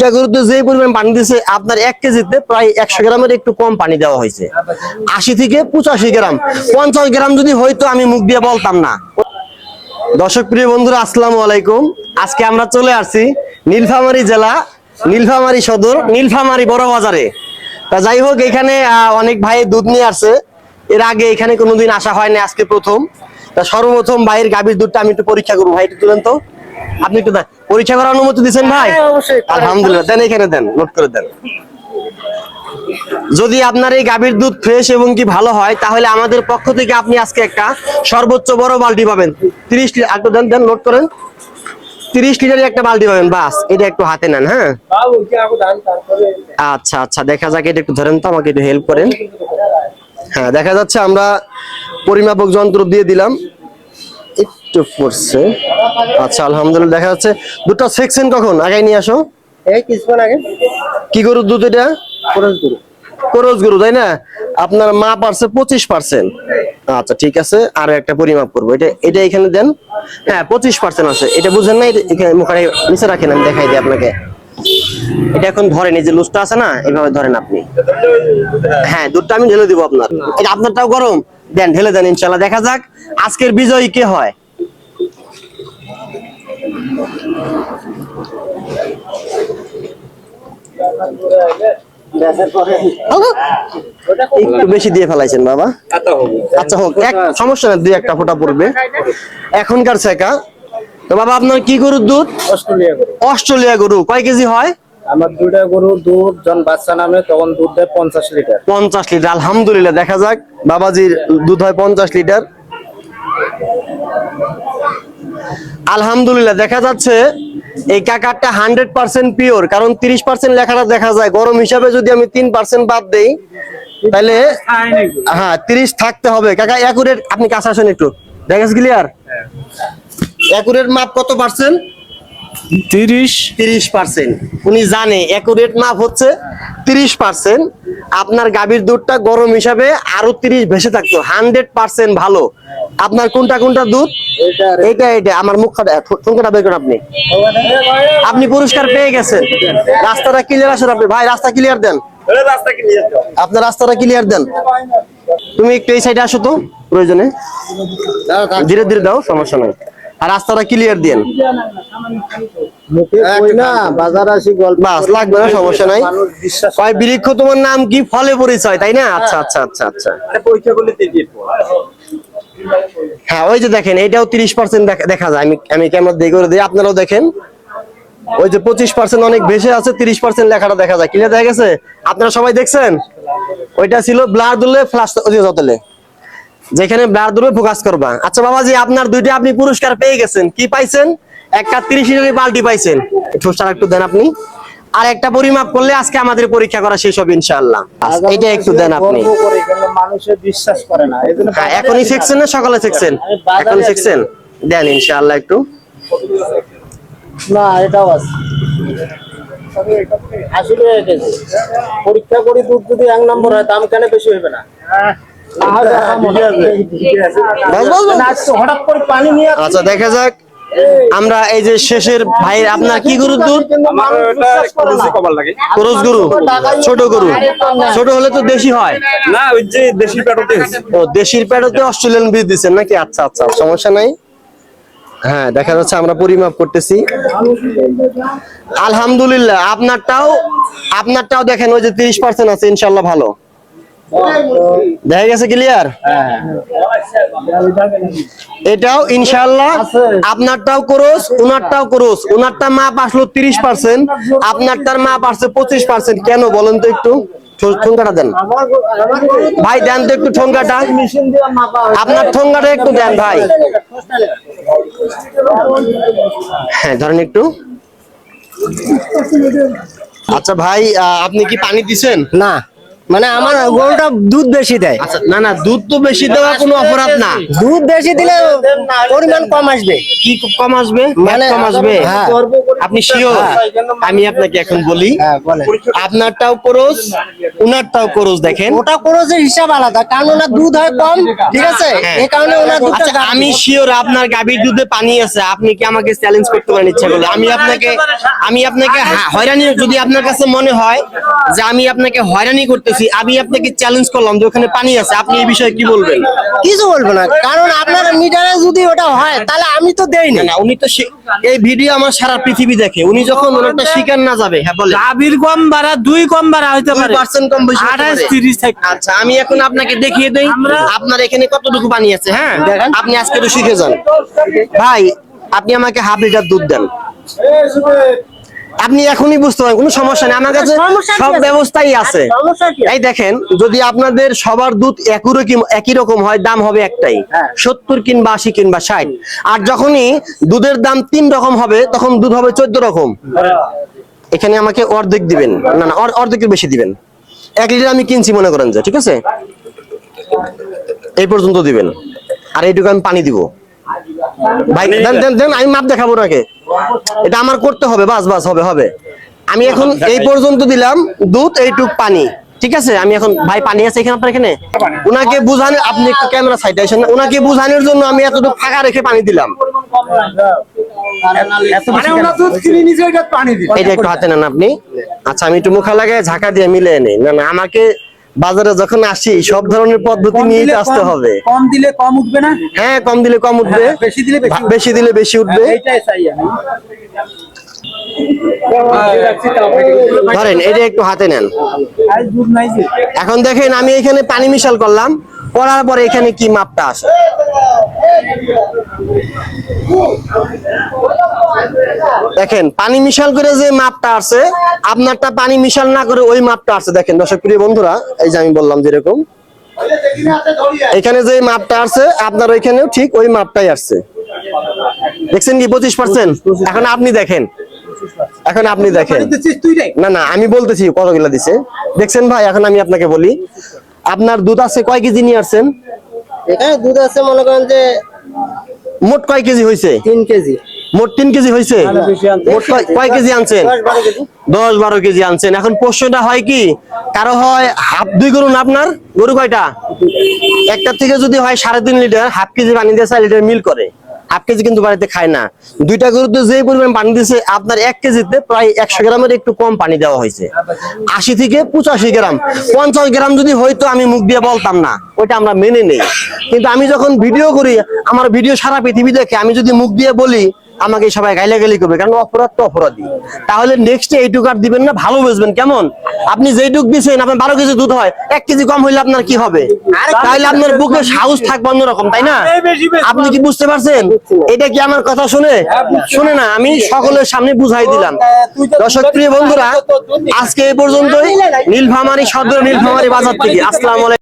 দুইটা গরুতে যে পরিমাণ পানি দিছে, আপনার এক কেজিতে প্রায় একশো গ্রামের একটু কম পানি দেওয়া হয়েছে। আশি থেকে পঁচাশি গ্রাম। পঞ্চাশ গ্রাম যদি হয়তো আমি মুখ দিয়ে বলতাম না। দর্শক প্রিয় বন্ধুরা, আসসালামু আলাইকুম। আজকে আমরা চলে আসছি নীলফামারী জেলা, নীলফামারী সদর, নীলফামারী বড় বাজারে। তা যাই হোক, এখানে অনেক ভাই দুধ নিয়ে আসছে। এর আগে এখানে কোনোদিন আসা হয়নি, আজকে প্রথম। তা সর্বপ্রথম ভাইয়ের গাভীর দুধটা আমি একটু পরীক্ষা করব। ভাই তুলেন তো। আপনি একটু। পরীক্ষা করার অনুমতি দিচ্ছেন ভাই? হ্যাঁ, আলহামদুলিল্লাহ। দেন এখানে দেন নোট করে দেন। যদি আপনার এই গাভীর দুধ ফ্রেশ এবং কি ভালো হয় তাহলে আমাদের পক্ষ থেকে আপনি আজকে একটা সর্বোচ্চ বড় বালতি পাবেন। তিরিশ লিটার একটু দেন দেন নোট করেন। তিরিশ লিটারের একটা বালতি পাবেন বাস। এটা একটু হাতে নেন হ্যাঁ? আচ্ছা আচ্ছা দেখা যাক এটা একটু ধরেন তো আমাকে একটু হেল্প করেন। হ্যাঁ দেখা যাচ্ছে আমরা পরিমাপক যন্ত্র দিয়ে দিলাম। একটু পড়ছে। আচ্ছা আলহামদুলিল্লাহ দেখা যাচ্ছে। দুটো সেকশন কখন? আগাই নিয়ে আসো। এই কিছুক্ষণ আগে। কি গরুর দুধ এটা? খরচ গরু। করজ গরু তাই না? আপনার মা পারছে পঁচিশ পার্সেন্ট আচ্ছা ঠিক আছে আর একটা পরিমাপ করব। এটা এটা এখানে দেন। হ্যাঁ পঁচিশ পার্সেন্ট আছে। এটা বুঝেন না এটা এখানে মুখে নিচে রাখেন আমি দেখাই দিই আপনাকে। এটা এখন ধরেন এই যে লুজটা আছে না এভাবে ধরেন আপনি। হ্যাঁ দুধটা আমি ঢেলে দিব আপনার। এটা আপনারটাও গরম। দেন ঢেলে দেন ইনশাল্লাহ দেখা যাক আজকের বিজয়ী কে হয়। একটু বেশি দিয়ে ফেলাইছেন বাবা। আচ্ছা হোক এক সমস্যা না দুই একটা ফোঁটা পড়বে। এখনকার শেখা তো বাবা আপনার কি গরুর দুধ? অস্ট্রেলিয়া গরু। অস্ট্রেলিয়া গরু কয় কেজি হয়? আমার দুইটা গরু দুধ যখন বাচ্চা নামে তখন দুধ দেয় পঞ্চাশ লিটার। পঞ্চাশ লিটার আলহামদুলিল্লাহ দেখা যাক। বাবাজির দুধ হয় পঞ্চাশ লিটার। আলহামদুলিল্লাহ দেখা যাচ্ছে এই কাকারটা হান্ড্রেড পার্সেন্ট পিওর কারণ তিরিশ পার্সেন্ট লেখাটা দেখা যায়। গরম হিসাবে যদি আমি তিন পার্সেন্ট বাদ দেই তাহলে হ্যাঁ তিরিশ থাকতে হবে। কাকা অ্যাকুরেট আপনি কাছে আসেন একটু। দেখা ক্লিয়ার অ্যাকুরেট মাপ কত পার্সেন্ট? তিরিশ। তিরিশ পার্সেন্ট। উনি জানে অ্যাকুরেট মাপ হচ্ছে তিরিশ পার্সেন্ট আপনার গাভীর দুধটা গরম হিসাবে আরও তিরিশ ভেসে থাকতো হান্ড্রেড পার্সেন্ট ভালো। আপনার কোনটা কোনটা দুধ? এটা এটা আমার মুখ ঠোঁটটা বের করেন আপনি। আপনি পুরস্কার পেয়ে গেছেন। রাস্তাটা ক্লিয়ার আসেন আপনি। ভাই রাস্তা ক্লিয়ার দেন। আপনার রাস্তাটা ক্লিয়ার দেন। তুমি একটু এই সাইডে আসো তো প্রয়োজনে। ধীরে ধীরে দাও সমস্যা নাই। আর রাস্তাটা ক্লিয়ার দেন। লাগবে না সমস্যা নাই। কয় বৃক্ষ তোমার নাম কি? ফলে পরিচয় তাই না? আচ্ছা আচ্ছা আচ্ছা আচ্ছা। হ্যাঁ ওই যে দেখেন এটাও তিরিশ পার্সেন্ট দেখা যায়। আমি আমি ক্যামেরা দিয়ে করে দিই আপনারাও দেখেন। ওই যে পঁচিশ পার্সেন্ট অনেক বেশি আছে তিরিশ পার্সেন্ট লেখাটা দেখা যায়। ক্লিয়ার দেখা গেছে? আপনারা সবাই দেখছেন? ওইটা ছিল ব্লার দুলে ফ্লাশ যতলে যেখানে ব্লার দুলে ফোকাস করবা। আচ্ছা বাবাজি আপনার দুইটা আপনি পুরস্কার পেয়ে গেছেন। কি পাইছেন? একটা তিরিশ লিটারের বালতি পাইছেন। ঠোসটা একটু দেন আপনি। আর একটা পরিমাপ করলে আজকে আমাদের পরীক্ষা করা শেষ হবে ইনশাআল্লাহ। এটা একটু দেন আপনি। মানুষে বিশ্বাস করে না। হ্যাঁ এখনই শিখছেন না? সকালে শিখছেন? এখনই শিখছেন? দেন ইনশাআল্লাহ একটু। না এটাও আছে। কেজি পরীক্ষা করি দুধ যদি এক নম্বর হয় দাম কেন বেশি হইবে না? আসছি। আচ্ছা দেখা যাক। আমরা এই যে শেষের ভাই আপনার কি গরুর দুধ। করজ গরু ছোট গরু। ছোট হলে তো দেশি হয়। না ওই যে দেশি পেটোতে ও দেশির প্যাডতে অস্ট্রেলিয়ান বীজ দিচ্ছেন নাকি? আচ্ছা আচ্ছা সমস্যা নাই। হ্যাঁ দেখা যাচ্ছে আমরা পরিমাপ করতেছি। আলহামদুলিল্লাহ আপনারটাও আপনারটাও দেখেন ওই যে তিরিশ পার্সেন্ট আছে ইনশাল্লাহ ভালো। দেখা গেছে ক্লিয়ার এটাও ইনশাল্লাহ আপনারটাও করোস, উনারটাও করোস। উনারটা মাপ আসলো তিরিশ পার্সেন্ট আপনারটার মাপ আসছে পঁচিশ পার্সেন্ট কেন বলেন তো একটু? আচ্ছা ভাই আপনি কি পানি দিছেন? না। মানে আমার গরুটা দুধ বেশি দেয়। আচ্ছা না না দুধ তো বেশি দেওয়া কোনো অপরাধ না। দুধ বেশি দিলে পরিমাণ কম আসবে। কি কম আসবে? মানে কম আসবে? হ্যাঁ। আপনি শিওর আমি আপনাকে এখন বলি হ্যাঁ আপনারটাও করস উনারটাও করস দেখেন। ওটা খরচের হিসাব আলাদা কারণ ওনার দুধ হয় কম ঠিক আছে? হ্যাঁ। এই কারণে ওনার দুধটা আচ্ছা আমি। শিওর আপনার গাভীর দুধে পানি আছে আপনি কি আমাকে চ্যালেঞ্জ করতে পারেন ইচ্ছা করলে? আমি আপনাকে আমি আপনাকে হয়রানি যদি আপনার কাছে মনে হয় যে আমি আপনাকে হয়রানি করতেছি আমি আপনাকে চ্যালেঞ্জ করলাম যে ওখানে পানি আছে আপনি এই বিষয়ে কি বলবেন? কিছু বলব না কারণ আপনার মিটারে যদি ওটা হয় তাহলে আমি তো দেই না না উনি তো সে- এই ভিডিও আমার সারা পৃথিবী দেখে। উনি যখন ওনারটা শিকার না যাবে হ্যাঁ বলে গাভীর কম বাড়া দুই কম বাড়া হইতে পারে। পার্সেন্ট কম বেশি হতে আঠাশ পারে। তিরিশ থেকে আচ্ছা আমি এখন আপনাকে দেখিয়ে দেই আপনার এখানে কতটুকু পানি আছে হ্যাঁ? আপনি আজকে একটু শিখে যান। ভাই আপনি আমাকে হাফ লিটার দুধ দেন। আপনি এখনই বুঝতে পারেন কোনো সমস্যা নেই। আমার কাছে সব ব্যবস্থাই আছে। এই দেখেন যদি আপনাদের সবার দুধ একই রকম একই রকম হয় দাম হবে একটাই। সত্তর কিংবা আশি কিংবা ষাট। আর যখনই দুধের দাম তিন রকম হবে তখন দুধ হবে চোদ্দ রকম। এখানে আমাকে অর্ধেক দিবেন। না না অর্ধেকের বেশি দিবেন। এক লিটার আমি কিনছি মনে করেন যে ঠিক আছে? এই পর্যন্ত দিবেন। আর এইটুকু আমি পানি দিব। ভাই দেন দেন দেন আমি মাপ দেখাবো নাকি এটা আমার করতে হবে বাস বাস হবে হবে। আমি এখন এই পর্যন্ত দিলাম দুধ এইটুক পানি ঠিক আছে? আমি এখন ভাই পানি আছে এখানে আপনার এখানে? উনাকে বুঝানো আপনি একটু ক্যামেরা সাইডে আসেন। না উনাকে বুঝানোর জন্য আমি এতটুকু ফাঁকা রেখে পানি দিলাম। মানে ওনার দুধ কিনে নিজে ওইটা পানি দিন এটা একটু হাতে নেন আপনি। আচ্ছা আমি একটু মুখা লাগায় ঝাঁকা দিয়ে মিলে নেই। না না আমাকে বাজারে যখন আসি সব ধরনের পদ্ধতি নিয়ে আসতে হবে। কম দিলে কম উঠবে না? হ্যাঁ কম দিলে কম উঠবে। হ্যাঁ, বেশি দিলে বেশি উঠবে। দিলে বেশি উঠবে। আমি। ধরেন এটা একটু হাতে নেন। এখন দেখেন আমি এখানে পানি মিশাল করলাম করার পরে এখানে কি মাপটা আসে? দেখেন, পানি মিশাল করে যে মাপটা আছে আপনারটা পানি মিশাল না করে ওই মাপটা আছে দেখেন, দর্শক প্রিয় বন্ধুরা, এই যে আমি বললাম যেরকম, এখানে যে মাপটা আছে আপনার ওইখানেও ঠিক ওই মাপটাই আসছে। দেখছেন কি, পঁচিশ পার্সেন্ট এখন আপনি দেখেন। এখন আপনি দেখেন। না না, আমি বলতেছি কতগুলা দিছে। দেখছেন ভাই, এখন আমি আপনাকে বলি, আপনার দুধ আছে কয় কেজি নিয়ে আসছেন? দুধ আছে, মনে করেন যে মোট কয় কেজি হয়েছে তিন কেজি। মোট তিন কেজি হয়েছে মোট কয়- কেজি আনছেন? দশ বারো কেজি। দশ বারো কেজি আনছেন। এখন প্রশ্নটা হয় কি কারও হয় হাফ দুই গরু না আপনার? গরু কয়টা? একটা থেকে যদি হয় সাড়ে তিন লিটার হাফ কেজি পানি দিয়ে চার লিটার মিল করে। হাফ কেজি কিন্তু বাড়িতে খায় না। দুইটা গরুতে যে পরিমাণ পানি দিয়েছে আপনার এক কেজিতে প্রায় একশো গ্রামের একটু কম পানি দেওয়া হয়েছে। আশি থেকে পঁচাশি গ্রাম। পঞ্চাশ গ্রাম যদি হয়তো আমি মুখ দিয়ে বলতাম না। ওইটা আমরা মেনে নেই। কিন্তু আমি যখন ভিডিও করি, আমার ভিডিও সারা পৃথিবী দেখে, আমি যদি মুখ দিয়ে বলি আমাকে সবাই গাইলাগালি করবে কারণ অপরাধ তো অপরাধী। তাহলে নেক্সট এইটুক আর দিবেন না ভালো বুঝবেন কেমন? আপনি যেইটুক দিচ্ছেন আপনার বারো কেজি দুধ হয় এক কেজি কম হইলে আপনার কি হবে? তাহলে আপনার বুকে সাহস থাকবে অন্যরকম তাই না? আপনি কি বুঝতে পারছেন? এটা কি আমার কথা শুনে? শুনে না আমি সকলের সামনে বুঝাই দিলাম। দর্শক প্রিয় বন্ধুরা আজকে এই পর্যন্তই। নীলফামারী সদর নীলফামারী বাজার থেকে। আসসালামু